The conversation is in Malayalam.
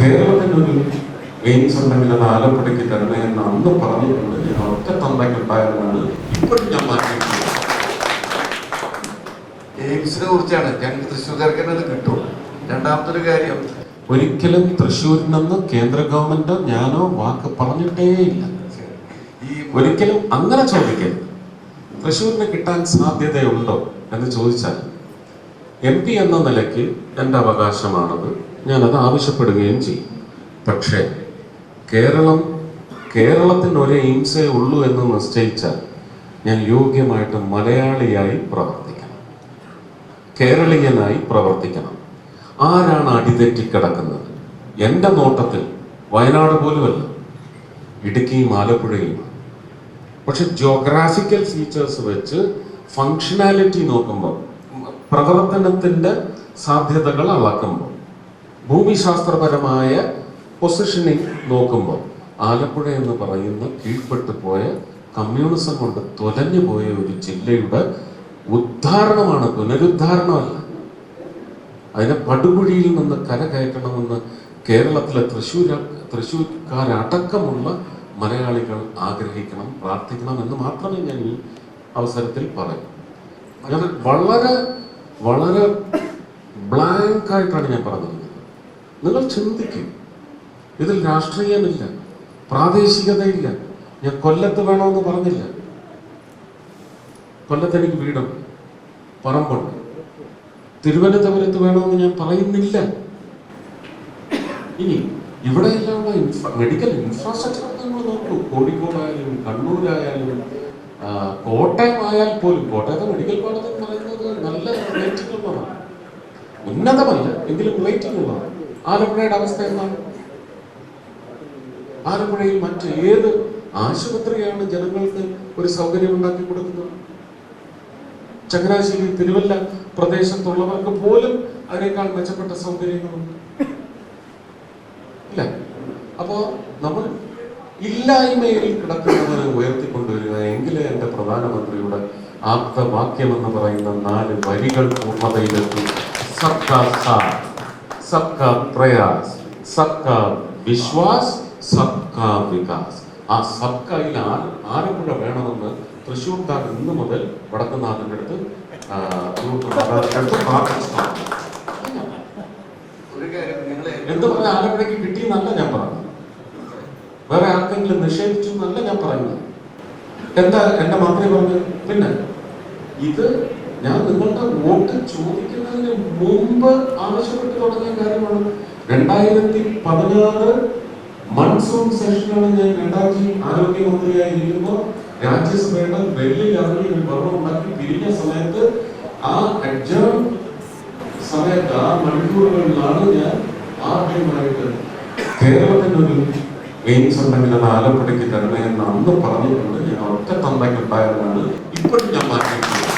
കേരളത്തിനൊരു എയിംസ് ഉണ്ടെങ്കിൽ അത് ആലപ്പുഴയ്ക്ക് തരണേ എന്ന് അന്ന് പറഞ്ഞിട്ടുണ്ട്. ഞാൻ ഒറ്റ തന്തയ്ക്കുണ്ടായതുകൊണ്ട് ഇപ്പോഴും ഞാൻ മാറ്റിയിട്ടുണ്ട്. എയിംസിനെ കുറിച്ചാണ്. ഞങ്ങൾ തൃശ്ശൂർക്കാർക്ക് അത് കിട്ടും. രണ്ടാമത്തെ കാര്യം ഒരിക്കലും തൃശ്ശൂരിൽ നിന്ന് കേന്ദ്ര ഗവൺമെന്റ് ഞാനോ വാക്ക് പറഞ്ഞിട്ടേയില്ല ഈ ഒരിക്കലും അങ്ങനെ ചോദിക്കരുത്. തൃശ്ശൂരിന് കിട്ടാൻ സാധ്യതയുണ്ടോ എന്ന് ചോദിച്ചാൽ എം പി എന്ന നിലയ്ക്ക് എന്റെ അവകാശമാണത് ഞാനത് ആവശ്യപ്പെടുകയും ചെയ്യും. പക്ഷേ കേരളം കേരളത്തിന് ഒരേ ഇംസേ ഉള്ളൂ എന്ന് നിശ്ചയിച്ചാൽ ഞാൻ യോഗ്യമായിട്ട് മലയാളിയായി പ്രവർത്തിക്കണം. കേരളീയനായി പ്രവർത്തിക്കണം. ആരാണ് അടിതെറ്റിക്കിടക്കുന്നത്? എന്റെ നോട്ടത്തിൽ വയനാട് പോലുമല്ല. ഇടുക്കിയും ആലപ്പുഴയും പക്ഷെ ജോഗ്രാഫിക്കൽ ഫീച്ചേഴ്സ് വെച്ച് ഫങ്ഷനാലിറ്റി നോക്കുമ്പോൾ പ്രവർത്തനത്തിന്റെ സാധ്യതകൾ അളക്കുമ്പോൾ ഭൂമിശാസ്ത്രപരമായ പൊസിഷനിങ് നോക്കുമ്പോൾ ആലപ്പുഴ എന്ന് പറയുന്ന കീഴ്പ്പെട്ടു പോയ കമ്മ്യൂണിസം കൊണ്ട് തുലഞ്ഞു പോയ ഒരു ജില്ലയുടെ ഉദ്ധാരണമാണ് പുനരുദ്ധാരണമല്ല. അതിനെ പടുകുഴിയിൽ നിന്ന് കരകയറ്റണമെന്ന് കേരളത്തിലെ തൃശ്ശൂർ തൃശ്ശൂർക്കാരടക്കമുള്ള മലയാളികൾ ആഗ്രഹിക്കണം പ്രാർത്ഥിക്കണം എന്ന് മാത്രമേ ഞാൻ ഈ അവസരത്തിൽ പറയൂ. വളരെ വളരെ ബ്ലാങ്ക് ആയിട്ടാണ് ഞാൻ പറഞ്ഞിരിക്കുന്നത് നിങ്ങൾ ചിന്തിക്കും. ഇതിൽ രാഷ്ട്രീയമില്ല പ്രാദേശികതയില്ല. ഞാൻ കൊല്ലത്ത് വേണമെന്ന് പറഞ്ഞില്ല. കൊല്ലത്ത് എനിക്ക് വീടുണ്ട് പറമ്പുണ്ട് തിരുവനന്തപുരത്ത് വേണമെന്ന് ഞാൻ പറയുന്നില്ല. ഇനി ഇവിടെയെല്ലാമുള്ള ഇൻഫ്രാ മെഡിക്കൽ ഇൻഫ്രാസ്ട്രക്ചർ നിങ്ങൾ നോക്കൂ. കോഴിക്കോടായാലും കണ്ണൂരായാലും കോട്ടയം ആയാൽ പോലും കോട്ടയത്തെ മെഡിക്കൽ കോളേജ് പറയുന്നത് നല്ല റേറ്റിംഗ് ഉള്ളതാണ് ഉന്നതമല്ല എങ്കിലും റേറ്റിംഗ് ഉള്ളതാണ് ആലപ്പുഴയുടെ അവസ്ഥ എന്താണ്? ആലപ്പുഴയിൽ മറ്റ് ഏത് ആശുപത്രിയാണ് ജനങ്ങൾക്ക് ഒരു സൗകര്യം ഉണ്ടാക്കി കൊടുക്കുന്നത്? ചങ്ങനാശ്ശേരി തിരുവല്ല പ്രദേശത്തുള്ളവർക്ക് പോലും അതിനേക്കാൾ മെച്ചപ്പെട്ട സൗകര്യങ്ങളുണ്ട്. ഇല്ല. അപ്പോ നമ്മൾ ഇല്ലായ്മയിൽ കിടക്കുന്നവരെ ഉയർത്തിക്കൊണ്ടുവരിക എങ്കിലേ എന്റെ പ്രധാനമന്ത്രിയുടെ ആപ്തവാക്യം എന്ന് പറയുന്ന നാല് വരികൾ പൂർണതയിലെത്തി. സാത്ത് സബ്കാ പ്രയാസ് സബ്കാ വിശ്വാസ് സബ്കാ വികാസ്. ആ സബ്കയിൽ ആര് ആരും കൂടെ വേണമെന്ന് തൃശ്ശൂർക്കാർ ഇന്ന് മുതൽ വടക്കുന്നാഥിന്റെ അടുത്ത് എന്ത് പറഞ്ഞ ആലപ്പുഴയ്ക്ക് കിട്ടിയെന്നല്ല ഞാൻ പറഞ്ഞത്. വേറെ ആർക്കെങ്കിലും നിഷേധിച്ചു എന്നല്ല ഞാൻ പറയുന്നത്. എന്താ എന്റെ മന്ത്രി പറഞ്ഞു പിന്നെ ഇത് ഞാൻ നിങ്ങളുടെ വോട്ട് ചോദിക്കുന്നതിന് മുമ്പ് ആവശ്യപ്പെട്ടു തുടങ്ങിയ കാര്യമാണ്. രണ്ടായിരത്തി പതിനാറ് മൺസൂൺ സെഷനാണ് ഞാൻ രണ്ടായിരത്തി ആരോഗ്യമന്ത്രിയായിരിക്കുമ്പോൾ രാജ്യസഭയുടെ വെള്ളിൽ ഇറങ്ങി ഒരു ഭരണം ഉണ്ടാക്കി പിരിഞ്ഞ സമയത്ത് ആ അഡ്ജം സമയത്ത് ആ മണിക്കൂറുകളിലാണ് ഞാൻ ആദ്യമായിട്ട് കേരളത്തിനൊരു എയിംസ് ഉണ്ടെങ്കിൽ അത് ആലപ്പുഴയ്ക്ക് തരണേ എന്ന് അന്ന് പറഞ്ഞിട്ടുണ്ട്. ഞാൻ ഒറ്റ തന്തയ്ക്കുണ്ടായതാണ് ഇപ്പോഴും ഞാൻ മാറ്റിയിട്ടില്ല.